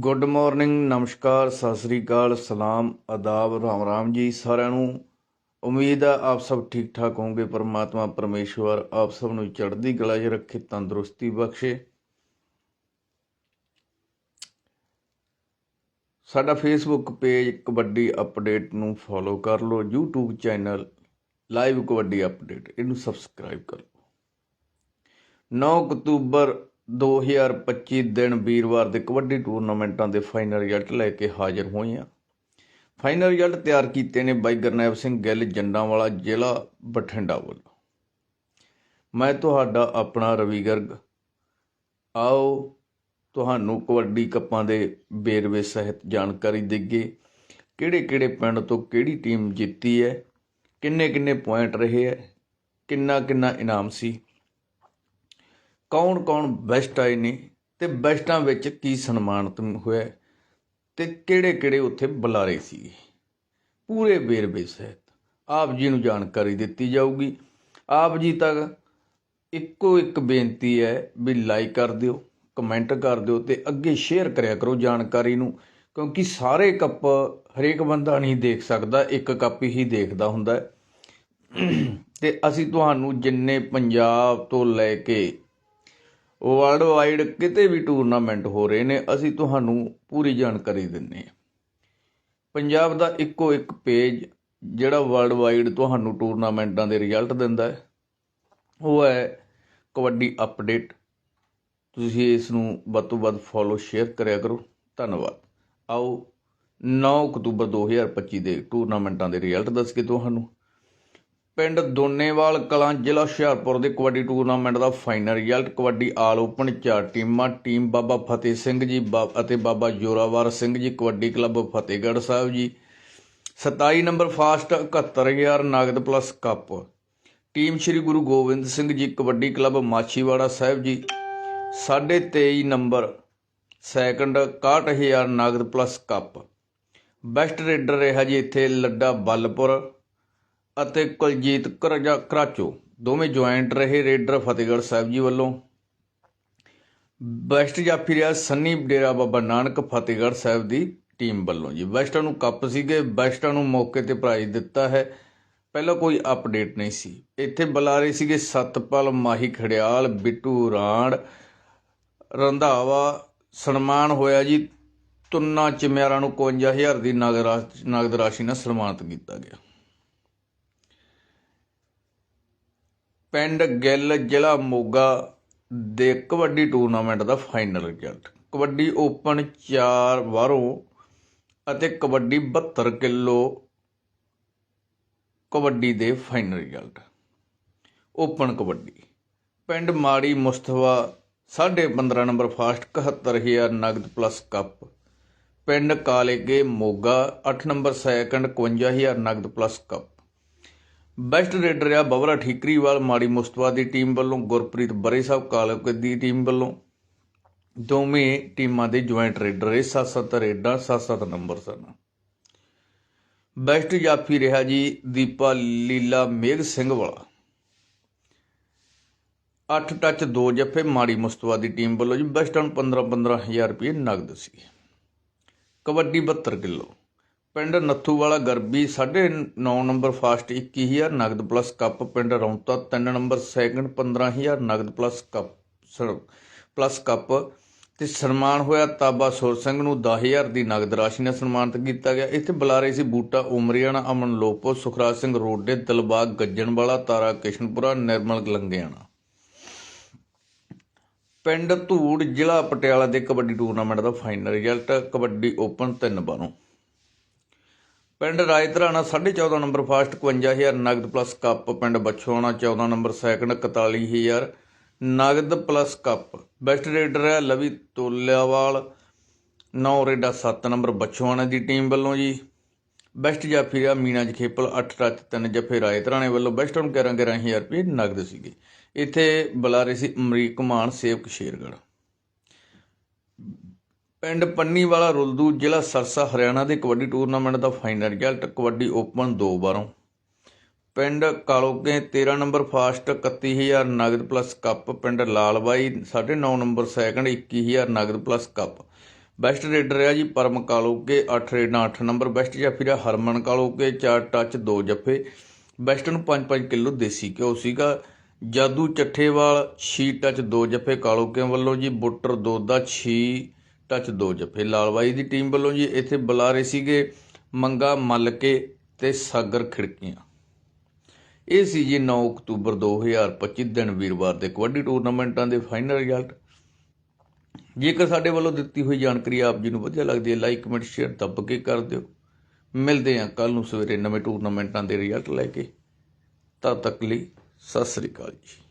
Good morning ਨਮਸਕਾਰ, ਸਤਿ ਸ੍ਰੀ ਅਕਾਲ, ਸਲਾਮ ਆਦਾਬ ਰਾਮ ਰਾਮ ਜੀ ਸਾਰਿਆਂ ਨੂੰ। ਉਮੀਦ ਹੈ ਆਪ ਸਭ ਠੀਕ ਠਾਕ ਹੋਵੋਗੇ, ਪਰਮਾਤਮਾ ਪਰਮੇਸ਼ਵਰ ਆਪ ਸਭ ਨੂੰ ਚੜ੍ਹਦੀ ਕਲਾ 'ਚ ਰੱਖੇ, ਤੰਦਰੁਸਤੀ ਬਖਸ਼ੇ। ਸਾਡਾ ਫੇਸਬੁੱਕ ਪੇਜ ਕਬੱਡੀ ਅਪਡੇਟ ਨੂੰ ਫੋਲੋ ਕਰ ਲਓ, YouTube channel live kabaddi update ਇਹਨੂੰ ਸਬਸਕ੍ਰਾਈਬ ਕਰ ਲਓ। 9 ਅਕਤੂਬਰ 2025 ਦਿਨ ਵੀਰਵਾਰ ਦੇ ਕਬੱਡੀ ਟੂਰਨਾਮੈਂਟਾਂ ਦੇ ਫਾਈਨਲ ਰਿਜ਼ਲਟ ਲੈ ਕੇ ਹਾਜ਼ਰ ਹੋਏ ਹਾਂ ਫਾਈਨਲ ਰਿਜ਼ਲਟ ਤਿਆਰ ਕੀਤੇ ਨੇ ਬਾਈ ਗਰਨੈਬ ਸਿੰਘ ਗਿੱਲ, ਜੰਡਾਂਵਾਲਾ ਜ਼ਿਲ੍ਹਾ ਬਠਿੰਡਾ ਵੱਲੋਂ। ਮੈਂ ਤੁਹਾਡਾ ਆਪਣਾ ਰਵੀ ਗਰਗ। ਆਓ ਤੁਹਾਨੂੰ ਕਬੱਡੀ ਕੱਪਾਂ ਦੇ ਵੇਰਵੇ ਸਹਿਤ ਜਾਣਕਾਰੀ ਦੇਈਏ। ਕਿਹੜੇ ਕਿਹੜੇ ਪਿੰਡ ਤੋਂ ਕਿਹੜੀ ਟੀਮ ਜਿੱਤੀ ਹੈ? ਕਿੰਨੇ ਕਿੰਨੇ ਪੁਆਇੰਟ ਰਹੇ ਹੈ? ਕਿੰਨਾ ਕਿੰਨਾ ਇਨਾਮ ਸੀ? ਕੌਣ ਕੌਣ ਬੈਸਟ ਆਏ ਨੇ ਤੇ ਬੈਸਟਾਂ ਵਿੱਚ ਕੀ ਸਨਮਾਨਿਤ ਹੋਇਆ ਤੇ ਕਿਹੜੇ ਕਿਹੜੇ ਉੱਥੇ ਬੁਲਾਰੇ ਸੀਗੇ? ਪੂਰੇ ਵੇਰਵੇ ਸਹਿਤ ਆਪ ਜੀ ਨੂੰ ਜਾਣਕਾਰੀ ਦਿੱਤੀ ਜਾਊਗੀ। ਆਪ ਜੀ ਤੱਕ ਇੱਕੋ ਇੱਕ ਬੇਨਤੀ ਹੈ ਵੀ ਲਾਈਕ ਕਰ ਦਿਓ ਕਮੈਂਟ ਕਰ ਦਿਓ ਤੇ ਅੱਗੇ ਸ਼ੇਅਰ ਕਰਿਆ ਕਰੋ ਜਾਣਕਾਰੀ ਨੂੰ, ਕਿਉਂਕਿ ਸਾਰੇ ਕੱਪ ਹਰੇਕ ਬੰਦਾ ਨਹੀਂ ਦੇਖ ਸਕਦਾ, ਇੱਕ ਕੱਪ ਹੀ ਦੇਖਦਾ ਹੁੰਦਾ ਹੈ। ਤੇ ਅਸੀਂ ਤੁਹਾਨੂੰ ਜਿੰਨੇ ਪੰਜਾਬ ਤੋਂ ਲੈ ਕੇ ਵਰਲਡ ਵਾਈਡ ਕਿਤੇ ਵੀ ਟੂਰਨਾਮੈਂਟ ਹੋ ਰਹੇ ਨੇ, ਅਸੀਂ ਤੁਹਾਨੂੰ ਪੂਰੀ ਜਾਣਕਾਰੀ ਦਿੰਨੇ ਆ ਪੰਜਾਬ ਦਾ ਇੱਕੋ ਇੱਕ ਪੇਜ ਜਿਹੜਾ ਵਰਲਡ ਵਾਈਡ ਤੁਹਾਨੂੰ ਟੂਰਨਾਮੈਂਟਾਂ ਦੇ ਰਿਜ਼ਲਟ ਦਿੰਦਾ ਹੈ, ਉਹ ਹੈ ਕਬੱਡੀ ਅਪਡੇਟ ਤੁਸੀਂ ਇਸ ਨੂੰ ਵੱਧ ਤੋਂ ਵੱਧ ਫੋਲੋ ਸ਼ੇਅਰ ਕਰਿਆ ਕਰੋ। ਧੰਨਵਾਦ। ਆਓ 9 ਅਕਤੂਬਰ 2025 ਦੇ ਟੂਰਨਾਮੈਂਟਾਂ ਦੇ ਰਿਜ਼ਲਟ ਦੱਸ ਕੇ ਤੁਹਾਨੂੰ। ਪਿੰਡ ਦੋਨੇਵਾਲ ਕਲਾਂ ਜ਼ਿਲ੍ਹਾ ਹੁਸ਼ਿਆਰਪੁਰ ਦੇ ਕਬੱਡੀ ਟੂਰਨਾਮੈਂਟ ਦਾ final result, kabaddi all open ਚਾਰ ਟੀਮਾਂ, ਟੀਮ ਬਾਬਾ ਫਤਿਹ ਸਿੰਘ ਜੀ, ਬਾ- ਅਤੇ Baba Zorawar Singh ji, kabaddi club Fatehgarh Sahib ji. 27 number first 71000 ਨਗਦ plus cup. Team Shri Guru Gobind Singh ji, kabaddi club Machhiwara Sahib ji. 23 number second 61000 ਨਗਦ ਪਲੱਸ ਕੱਪ। ਬੈਸਟ ਰੇਡਰ ਰਿਹਾ ਜੀ ਇੱਥੇ ਲੱਡਾ ਬੱਲਪੁਰ। ਅਤੇ ਕੁਲਜੀਤ ਕਰਾਚੋ। ਦੋਵੇਂ ਜੁਆਇੰਟ ਰਹੇ ਰੇਡਰ ਫਤਿਹਗੜ੍ਹ ਸਾਹਿਬ ਜੀ ਵੱਲੋਂ। ਬੈਸਟ ਜਾਫੀ ਰਿਹਾ ਸੰਨੀ ਡੇਰਾ ਬਾਬਾ ਨਾਨਕ ਫਤਿਹਗੜ੍ਹ ਸਾਹਿਬ ਦੀ ਟੀਮ ਵੱਲੋਂ ਜੀ। ਬੈਸਟਾਂ ਨੂੰ ਕੱਪ ਸੀਗੇ। ਬੈਸਟਾਂ ਨੂੰ ਮੌਕੇ ਤੇ ਪ੍ਰਾਈਜ਼ ਦਿੱਤਾ ਹੈ। ਪਹਿਲਾਂ ਕੋਈ ਅਪਡੇਟ ਨਹੀਂ ਸੀ। ਇੱਥੇ ਬੁਲਾਰੇ ਸੀਗੇ ਸਤਪਾਲ ਮਾਹੀ ਖੜਿਆਲ, ਬਿੱਟੂ ਰਾਣ ਰੰਧਾਵਾ, ਸਨਮਾਨ ਹੋਇਆ ਜੀ। ਤੁੰਨਾ ਚਮਿਆਰਾਂ ਨੂੰ 51000 ਦੀ ਨਗਦ ਰਾਸ਼ੀ ਨਗਦ ਰਾਸ਼ੀ ਨਾਲ ਸਨਮਾਨਿਤ ਕੀਤਾ ਗਿਆ। ਪਿੰਡ ਗਿੱਲ ਜ਼ਿਲ੍ਹਾ ਮੋਗਾ ਦੇ ਕਬੱਡੀ ਟੂਰਨਾਮੈਂਟ ਦਾ ਫਾਈਨਲ ਰਿਜ਼ਲਟ। ਕਬੱਡੀ ਓਪਨ 4 ਬਾਹਰੋਂ ਅਤੇ ਕਬੱਡੀ 72 ਕਿਲੋ ਕਬੱਡੀ ਦੇ ਫਾਈਨਲ ਰਿਜ਼ਲਟ। ਓਪਨ ਕਬੱਡੀ। ਪਿੰਡ ਮਾੜੀ ਮੁਸਤਫਾ 15.5 ਨੰਬਰ ਫਾਸਟ 71000 ਨਗਦ ਪਲੱਸ ਕੱਪ। ਪਿੰਡ ਕਾਲੇਗੇ ਮੋਗਾ 8 ਨੰਬਰ ਸੈਕੰਡ 51000 ਨਗਦ ਪਲੱਸ ਕੱਪ। ਬੈਸਟ ਰੇਡਰ ਰਿਹਾ ਬਬਰਾ ਠੀਕਰੀਵਾਲ, ਮਾੜੀ ਮੁਸਤਫਾ ਦੀ ਟੀਮ ਵੱਲੋਂ, ਗੁਰਪ੍ਰੀਤ ਬਰੇ ਸਾਹਿਬ ਕਾਲਕ ਦੀ ਟੀਮ ਵੱਲੋਂ। ਦੋਵੇਂ ਟੀਮਾਂ ਦੇ ਜੁਆਇੰਟ ਰੇਡਰ ਇਹ 7-7 ਰੇਡਾਂ 7-7 ਨੰਬਰ ਸਨ। ਬੈਸਟ ਜਾਫੀ ਰਿਹਾ ਜੀ, ਦੀਪਾ ਲੀਲਾ ਮੇਘ ਸਿੰਘ ਵਾਲਾ। 8 ਟੱਚ 2 ਜੱਫੇ, ਮਾੜੀ ਮੁਸਤਫਾ ਦੀ ਟੀਮ ਵੱਲੋਂ ਜੀ, ਬੈਸਟਾਂ ਨੂੰ 15-15000 ਰੁਪਏ ਨਗਦ ਸੀ। ਕਬੱਡੀ 72 ਕਿਲੋ। ਪਿੰਡ ਨੱਥੂ ਵਾਲਾ ਗਰਬੀ 9.5 ਨੰਬਰ ਫਾਸਟ 21000 ਨਗਦ ਪਲੱਸ ਕੱਪ ਪਿੰਡ ਰੌਂਤਾ 3 ਨੰਬਰ ਸੈਕੰਡ 15000 ਨਗਦ ਪਲੱਸ ਕੱਪ ਪਲੱਸ ਕੱਪ। ਤੇ ਸਨਮਾਨ ਹੋਇਆ ਤਾਬਾ ਸੁਰ ਸਿੰਘ ਨੂੰ 10000 ਦੀ ਨਗਦ ਰਾਸ਼ੀ ਨਾਲ ਸਨਮਾਨਿਤ ਕੀਤਾ ਗਿਆ। ਇੱਥੇ ਬੁਲਾਰੇ ਸੀ ਬੂਟਾ ਉਮਰੀਆਣਾ, ਅਮਨ ਲੋਪੋ, ਸੁਖਰਾਜ ਸਿੰਘ ਰੋਡੇ, ਦਿਲਬਾਗ ਗੱਜਣਵਾਲਾ, ਤਾਰਾ ਕਿਸ਼ਨਪੁਰਾ, ਨਿਰਮਲ ਲੰਗਿਆਣਾ। ਪਿੰਡ ਧੂੜ ਜ਼ਿਲ੍ਹਾ ਪਟਿਆਲਾ ਦੇ ਕਬੱਡੀ ਟੂਰਨਾਮੈਂਟ ਦਾ ਫਾਈਨਲ ਰਿਜ਼ਲਟ, ਕਬੱਡੀ ਓਪਨ 3 ਬਾਰੋਂ ਪਿੰਡ ਰਾਜਧਰਾਣਾ 14.5 ਨੰਬਰ ਫਾਸਟ 51000 ਨਗਦ ਪਲੱਸ ਕੱਪ, ਪਿੰਡ ਬਛੋਣਾ 14 ਨੰਬਰ ਸੈਕੰਡ 41000 ਨਗਦ ਪਲੱਸ ਕੱਪ। ਬੈਸਟ ਰੇਡਰ ਹੈ ਲਵੀ ਤੋਲਿਆਵਾਲ। 9 ਰੇਡਾ 7 ਨੰਬਰ ਬਛੋਣਾ ਦੀ ਟੀਮ ਵੱਲੋਂ ਜੀ। ਬੈਸਟ ਜਾਫੀ ਰਿਹਾ ਮੀਨਾ ਜਖੇਪਲ 8 ਟੱਚ 3 ਜੱਫੇ ਰਾਜਧਰਾਣੇ ਵੱਲੋਂ। ਬੈਸਟ ਨੂੰ 11 11000 ਰੁਪਏ ਨਗਦ ਸੀਗੇ। ਇੱਥੇ ਬੁਲਾਰੇ ਸੀ ਅਮਰੀਕ ਮਾਨ, ਸੇਵਕ ਸ਼ੇਰਗੜ੍ਹ। ਪਿੰਡ ਪੰਨੀ ਵਾਲਾ ਰੁਲਦੂ ਜ਼ਿਲ੍ਹਾ ਸਰਸਾ, ਹਰਿਆਣਾ ਦੇ ਕਬੱਡੀ ਟੂਰਨਾਮੈਂਟ ਦਾ ਫਾਈਨਲ ਰਿਜ਼ਲਟ ਕਬੱਡੀ ਓਪਨ 2 ਬਾਰੋਂ। ਪਿੰਡ ਕਾਲੋਕੇ 13 ਨੰਬਰ ਫਾਸਟ 31000 ਨਗਦ ਪਲੱਸ ਕੱਪ। ਪਿੰਡ ਲਾਲਬਾਈ 9.5 ਨੰਬਰ ਸੈਕੰਡ 21000 ਨਗਦ ਪਲੱਸ ਕੱਪ। ਬੈਸਟ ਰੇਡਰ ਰਿਹਾ ਜੀ ਪਰਮ ਕਾਲੋਕੇ 8 ਰੇਡਾਂ 8 ਨੰਬਰ। ਬੈਸਟ ਜਾਫੀ ਰਿਹਾ ਹਰਮਨ ਕਾਲੋਕੇ 4 ਟੱਚ 2 ਜੱਫੇ। ਬੈਸਟ ਨੂੰ 5-5 ਕਿਲੋ ਦੇਸੀ ਘਿਓ ਸੀਗਾ। ਜਾਦੂ ਚੱਠੇਵਾਲ 6 ਟੱਚ 2 ਜੱਫੇ ਕਾਲੋਕਿਆਂ ਵੱਲੋਂ ਜੀ। ਬੁੱਟਰ ਦੋਦਾ 6 ਟੱਚ ਦੋ ਜੱਫੇ। ਲਾਲਵਾਈ ਦੀ ਟੀਮ ਵੱਲੋਂ ਜੀ ਇੱਥੇ ਬੁਲਾਰੇ ਸੀਗੇ ਮੰਗਾ ਮਲਕੇ ਤੇ ਸਾਗਰ ਖਿੜਕੀਆਂ। ਇਹ ਸੀ ਜੀ 9 ਅਕਤੂਬਰ 2025 ਦਿਨ ਵੀਰਵਾਰ ਦੇ ਕਬੱਡੀ ਟੂਰਨਾਮੈਂਟਾਂ ਦੇ ਫਾਈਨਲ ਰਿਜ਼ਲਟ। ਜੇਕਰ ਸਾਡੇ ਵੱਲੋਂ ਦਿੱਤੀ ਹੋਈ ਜਾਣਕਾਰੀ ਆਪ ਜੀ ਨੂੰ ਵਧੀਆ ਲੱਗਦੀ ਹੈ, ਲਾਈਕ, ਕਮੈਂਟ, ਸ਼ੇਅਰ ਦੱਬ ਕੇ ਕਰ ਦਿਓ। ਮਿਲਦੇ ਹਾਂ ਕੱਲ ਨੂੰ ਸਵੇਰੇ ਨਵੇਂ ਟੂਰਨਾਮੈਂਟਾਂ ਦੇ ਰਿਜ਼ਲਟ ਲੈ ਕੇ। ਤਦ ਤੱਕ ਲਈ ਸਤਿ ਸ੍ਰੀ ਅਕਾਲ ਜੀ।